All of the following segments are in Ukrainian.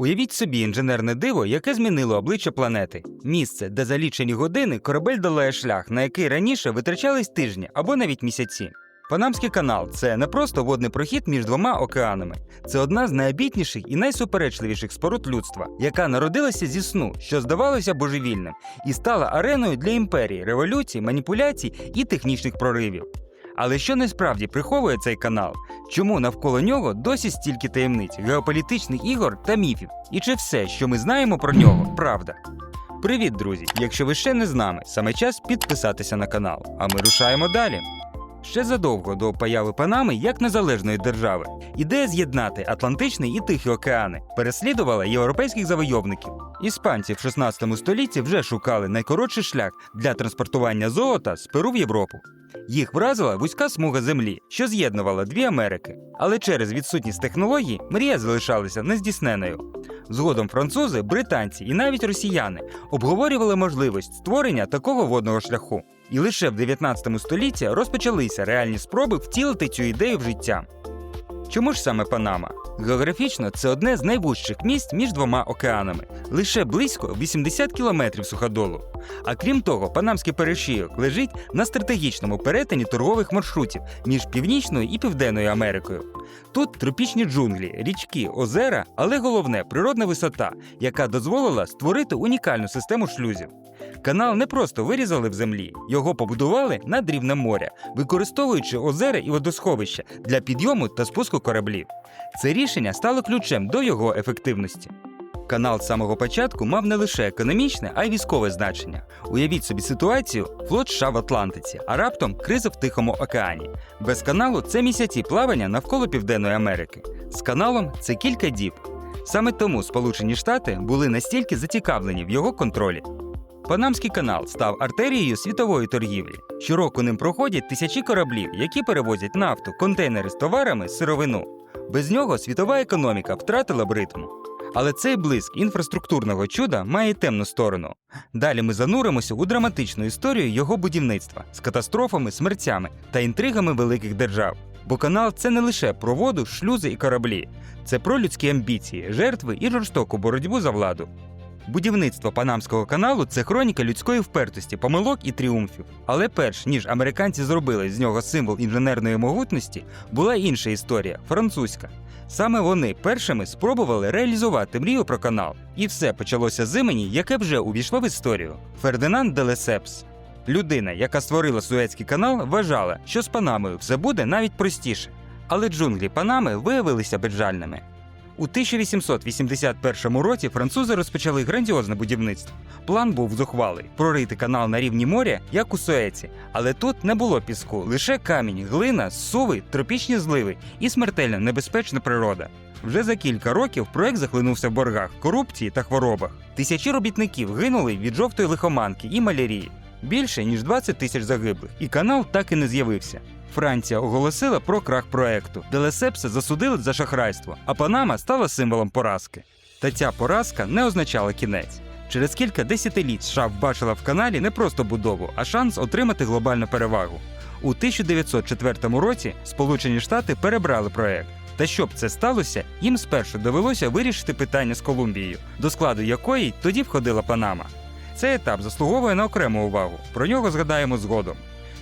Уявіть собі інженерне диво, яке змінило обличчя планети. Місце, де за лічені години корабель долає шлях, на який раніше витрачались тижні або навіть місяці. Панамський канал це не просто водний прохід між двома океанами. Це одна з найобітніших і найсуперечливіших споруд людства, яка народилася зі сну, що здавалося божевільним, і стала ареною для імперії, революцій, маніпуляцій і технічних проривів. Але що насправді приховує цей канал? Чому навколо нього досі стільки таємниць, геополітичних ігор та міфів? І чи все, що ми знаємо про нього, правда? Привіт, друзі! Якщо ви ще не з нами, саме час підписатися на канал, а ми рушаємо далі. Ще задовго до появи Панами як незалежної держави ідея з'єднати Атлантичний і Тихий океани переслідувала європейських завойовників. Іспанці в 16 столітті вже шукали найкоротший шлях для транспортування золота з Перу в Європу. Їх вразила вузька смуга землі, що з'єднувала дві Америки. Але через відсутність технологій мрія залишалася нездійсненою. Згодом французи, британці і навіть росіяни обговорювали можливість створення такого водного шляху. І лише в 19 столітті розпочалися реальні спроби втілити цю ідею в життя. Чому ж саме Панама? Географічно це одне з найвужчих місць між двома океанами, лише близько 80 кілометрів суходолу. А крім того, Панамський перешийок лежить на стратегічному перетині торгових маршрутів між Північною і Південною Америкою. Тут тропічні джунглі, річки, озера, але головне природна висота, яка дозволила створити унікальну систему шлюзів. Канал не просто вирізали в землі, його побудували над рівнем моря, використовуючи озера і водосховища для підйому та спуску кораблів. Це рішення стало ключем до його ефективності. Канал з самого початку мав не лише економічне, а й військове значення. Уявіть собі ситуацію: флот США в Атлантиці, а раптом криза в Тихому океані. Без каналу це місяці плавання навколо Південної Америки. З каналом це кілька діб. Саме тому Сполучені Штати були настільки зацікавлені в його контролі. Панамський канал став артерією світової торгівлі. Щороку ним проходять тисячі кораблів, які перевозять нафту, контейнери з товарами, сировину. Без нього світова економіка втратила б ритм. Але цей блиск інфраструктурного чуда має темну сторону. Далі ми зануримося у драматичну історію його будівництва з катастрофами, смертями та інтригами великих держав. Бо канал це не лише про воду, шлюзи і кораблі, це про людські амбіції, жертви і жорстоку боротьбу за владу. Будівництво Панамського каналу це хроніка людської впертості, помилок і тріумфів. Але перш ніж американці зробили з нього символ інженерної могутності, була інша історія французька. Саме вони першими спробували реалізувати мрію про канал, і все почалося з імені, яке вже увійшло в історію. Фердинанд де Лесепс. Людина, яка створила Суецький канал, вважала, що з Панамою все буде навіть простіше. Але джунглі Панами виявилися безжальними. У 1881 році французи розпочали грандіозне будівництво. План був зухвалий прорити канал на рівні моря, як у Суеці. Але тут не було піску, лише камінь, глина, суви, тропічні зливи і смертельно небезпечна природа. Вже за кілька років проект захлинувся в боргах, корупції та хворобах. Тисячі робітників гинули від жовтої лихоманки і малярії. Більше ніж 20 тисяч загиблих, і канал так і не з'явився. Франція оголосила про крах проекту, де Лесепса засудили за шахрайство, а Панама стала символом поразки. Та ця поразка не означала кінець. Через кілька десятиліть США вбачила в каналі не просто будову, а шанс отримати глобальну перевагу. У 1904 році Сполучені Штати перебрали проект. Та щоб це сталося, їм спершу довелося вирішити питання з Колумбією, до складу якої тоді входила Панама. Цей етап заслуговує на окрему увагу. Про нього згадаємо згодом.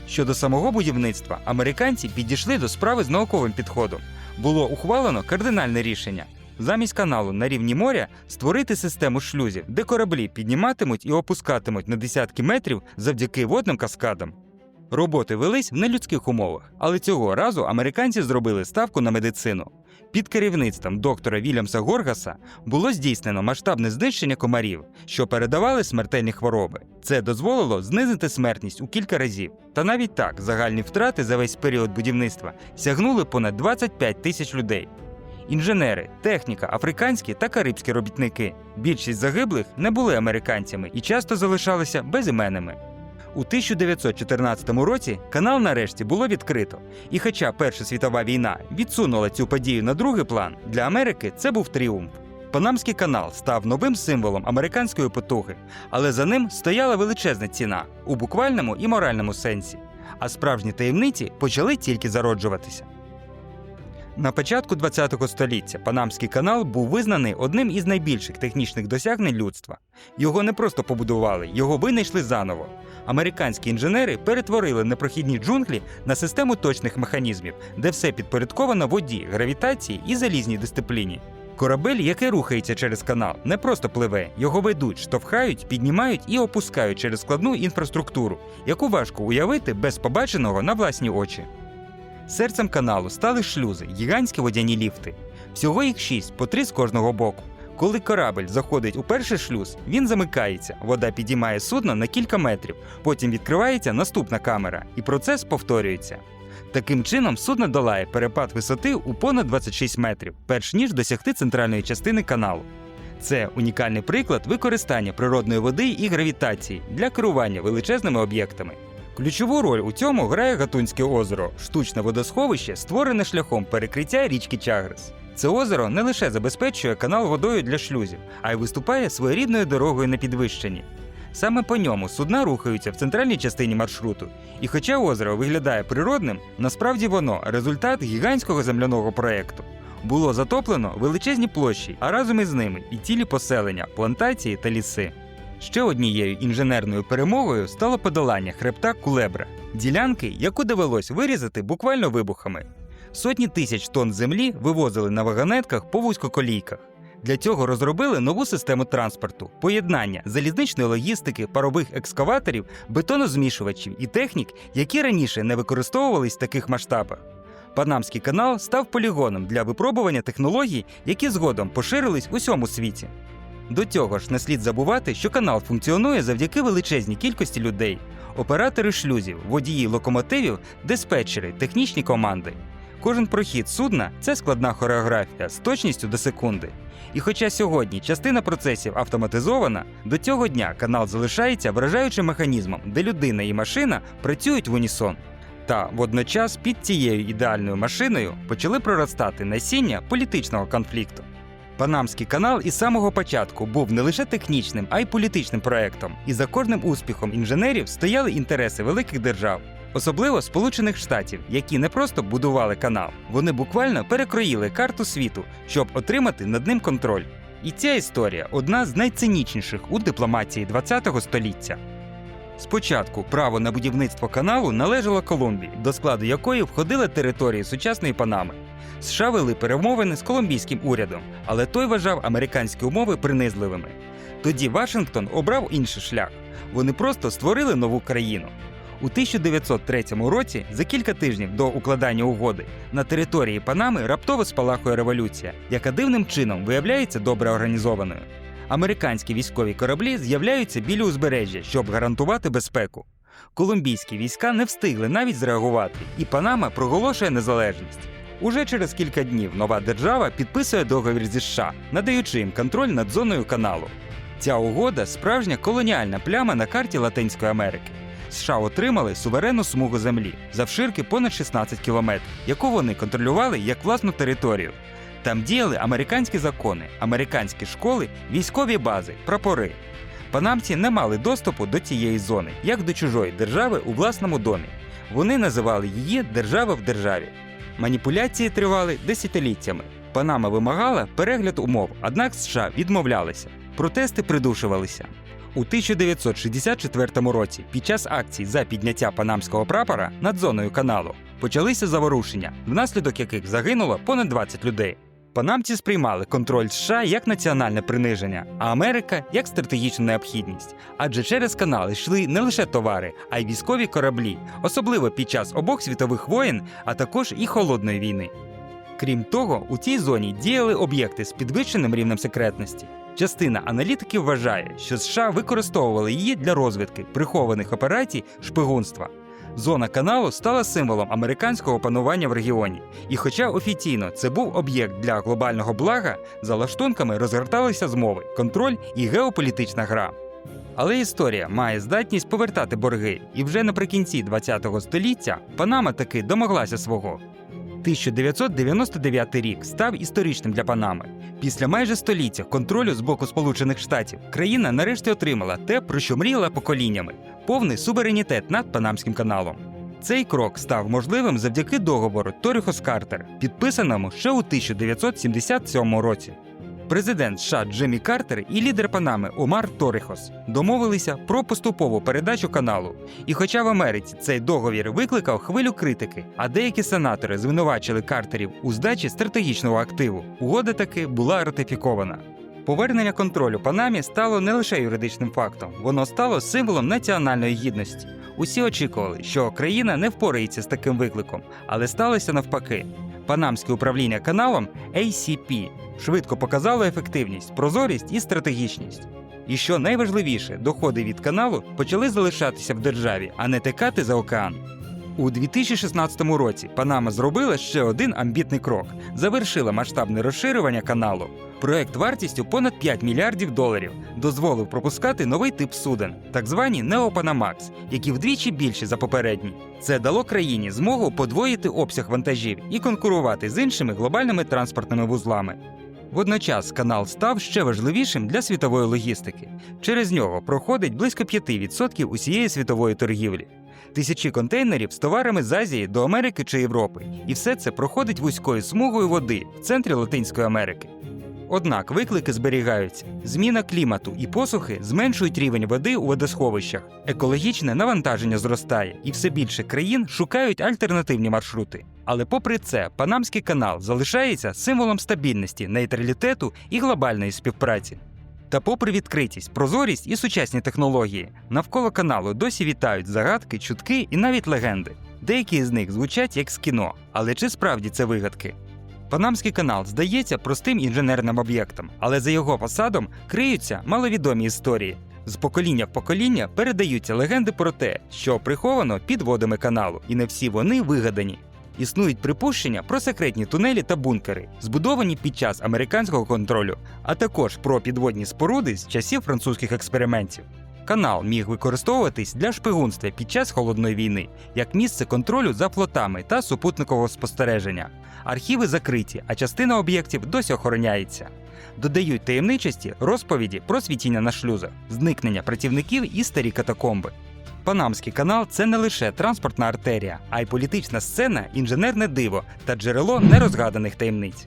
Щодо самого будівництва, американці підійшли до справи з науковим підходом. Було ухвалено кардинальне рішення. Замість каналу на рівні моря створити систему шлюзів, де кораблі підніматимуть і опускатимуть на десятки метрів завдяки водним каскадам. Роботи велись в нелюдських умовах, але цього разу американці зробили ставку на медицину. Під керівництвом доктора Вільямса Горгаса було здійснено масштабне знищення комарів, що передавали смертельні хвороби. Це дозволило знизити смертність у кілька разів. Та навіть так загальні втрати за весь період будівництва сягнули понад 25 тисяч людей. Інженери, техніка, африканські та карибські робітники. Більшість загиблих не були американцями і часто залишалися безіменними. У 1914 році канал нарешті було відкрито. І хоча Перша світова війна відсунула цю подію на другий план, для Америки це був тріумф. Панамський канал став новим символом американської потуги, але за ним стояла величезна ціна у буквальному і моральному сенсі. А справжні таємниці почали тільки зароджуватися. На початку ХХ століття Панамський канал був визнаний одним із найбільших технічних досягнень людства. Його не просто побудували, його винайшли заново. Американські інженери перетворили непрохідні джунглі на систему точних механізмів, де все підпорядковано воді, гравітації і залізній дисципліні. Корабель, який рухається через канал, не просто пливе, його ведуть, штовхають, піднімають і опускають через складну інфраструктуру, яку важко уявити без побаченого на власні очі. Серцем каналу стали шлюзи, гігантські водяні ліфти. Всього їх шість, по три з кожного боку. Коли корабль заходить у перший шлюз, він замикається, вода підіймає судно на кілька метрів, потім відкривається наступна камера, і процес повторюється. Таким чином, судно долає перепад висоти у понад 26 метрів, перш ніж досягти центральної частини каналу. Це унікальний приклад використання природної води і гравітації для керування величезними об'єктами. Ключову роль у цьому грає Гатунське озеро, штучне водосховище, створене шляхом перекриття річки Чагрес. Це озеро не лише забезпечує канал водою для шлюзів, а й виступає своєрідною дорогою на підвищенні. Саме по ньому судна рухаються в центральній частині маршруту. І хоча озеро виглядає природним, насправді воно результат гігантського земляного проєкту. Було затоплено величезні площі, а разом із ними і цілі поселення, плантації та ліси. Ще однією інженерною перемогою стало подолання хребта Кулебра, ділянки, яку довелось вирізати буквально вибухами. Сотні тисяч тонн землі вивозили на вагонетках по вузькоколійках. Для цього розробили нову систему транспорту, поєднання залізничної логістики, парових екскаваторів, бетонозмішувачів і технік, які раніше не використовувались в таких масштабах. Панамський канал став полігоном для випробування технологій, які згодом поширились у всьому світі. До цього ж не слід забувати, що канал функціонує завдяки величезній кількості людей: оператори шлюзів, водії локомотивів, диспетчери, технічні команди. Кожен прохід судна це складна хореографія з точністю до секунди. І хоча сьогодні частина процесів автоматизована, до цього дня канал залишається вражаючим механізмом, де людина і машина працюють в унісон. Та водночас під цією ідеальною машиною почали проростати насіння політичного конфлікту. Панамський канал із самого початку був не лише технічним, а й політичним проектом, і за кожним успіхом інженерів стояли інтереси великих держав, особливо Сполучених Штатів, які не просто будували канал, вони буквально перекроїли карту світу, щоб отримати над ним контроль. І ця історія одна з найцинічніших у дипломатії ХХ століття. Спочатку право на будівництво каналу належало Колумбії, до складу якої входили території сучасної Панами. США вели перемовини з колумбійським урядом, але той вважав американські умови принизливими. Тоді Вашингтон обрав інший шлях. Вони просто створили нову країну. У 1903 році, за кілька тижнів до укладання угоди, на території Панами раптово спалахує революція, яка дивним чином виявляється добре організованою. Американські військові кораблі з'являються біля узбережжя, щоб гарантувати безпеку. Колумбійські війська не встигли навіть зреагувати, і Панама проголошує незалежність. Уже через кілька днів нова держава підписує договір зі США, надаючи їм контроль над зоною каналу. Ця угода справжня колоніальна пляма на карті Латинської Америки. США отримали суверенну смугу землі завширки понад 16 кілометрів, яку вони контролювали як власну територію. Там діяли американські закони, американські школи, військові бази, прапори. Панамці не мали доступу до цієї зони, як до чужої держави у власному домі. Вони називали її держава в державі. Маніпуляції тривали десятиліттями. Панама вимагала перегляд умов, однак США відмовлялися. Протести придушувалися. У 1964 році, під час акцій за підняття панамського прапора над зоною каналу, почалися заворушення, внаслідок яких загинуло понад 20 людей. Панамці сприймали контроль США як національне приниження, а Америка як стратегічну необхідність. Адже через канал йшли не лише товари, а й військові кораблі, особливо під час обох світових воєн, а також і холодної війни. Крім того, у цій зоні діяли об'єкти з підвищеним рівнем секретності. Частина аналітиків вважає, що США використовували її для розвідки прихованих операцій шпигунства. Зона каналу стала символом американського панування в регіоні. І хоча офіційно це був об'єкт для глобального блага, за лаштунками розгорталися змови, контроль і геополітична гра. Але історія має здатність повертати борги, і вже наприкінці ХХ століття Панама таки домоглася свого. 1999 рік став історичним для Панами. Після майже століття контролю з боку Сполучених Штатів країна нарешті отримала те, про що мріяла поколіннями повний суверенітет над Панамським каналом. Цей крок став можливим завдяки договору Торіхос Картер, підписаному ще у 1977 році. Президент США Джиммі Картер і лідер Панами Омар Торіхос домовилися про поступову передачу каналу. І хоча в Америці цей договір викликав хвилю критики, а деякі сенатори звинувачили Картерів у здачі стратегічного активу, угода таки була ратифікована. Повернення контролю Панамі стало не лише юридичним фактом, воно стало символом національної гідності. Усі очікували, що країна не впорається з таким викликом, але сталося навпаки. Панамське управління каналом ACP швидко показало ефективність, прозорість і стратегічність. І що найважливіше, доходи від каналу почали залишатися в державі, а не текати за океан. У 2016 році Панама зробила ще один амбітний крок: завершила масштабне розширювання каналу. Проект вартістю понад 5 мільярдів доларів дозволив пропускати новий тип суден, так звані Неопанамакс, які вдвічі більші за попередні. Це дало країні змогу подвоїти обсяг вантажів і конкурувати з іншими глобальними транспортними вузлами. Водночас канал став ще важливішим для світової логістики. Через нього проходить близько 5% усієї світової торгівлі. Тисячі контейнерів з товарами з Азії до Америки чи Європи, і все це проходить вузькою смугою води в центрі Латинської Америки. Однак виклики зберігаються. Зміна клімату і посухи зменшують рівень води у водосховищах. Екологічне навантаження зростає, і все більше країн шукають альтернативні маршрути. Але попри це, Панамський канал залишається символом стабільності, нейтралітету і глобальної співпраці. Та попри відкритість, прозорість і сучасні технології, навколо каналу досі вітають загадки, чутки і навіть легенди. Деякі з них звучать як з кіно, але чи справді це вигадки? Панамський канал здається простим інженерним об'єктом, але за його фасадом криються маловідомі історії. З покоління в покоління передаються легенди про те, що приховано під водами каналу, і не всі вони вигадані. Існують припущення про секретні тунелі та бункери, збудовані під час американського контролю, а також про підводні споруди з часів французьких експериментів. Канал міг використовуватись для шпигунства під час холодної війни як місце контролю за флотами та супутникового спостереження. Архіви закриті, а частина об'єктів досі охороняється. Додають таємничості розповіді про світіння на шлюзах, зникнення працівників і старі катакомби. Панамський канал це не лише транспортна артерія, а й політична сцена, інженерне диво та джерело нерозгаданих таємниць.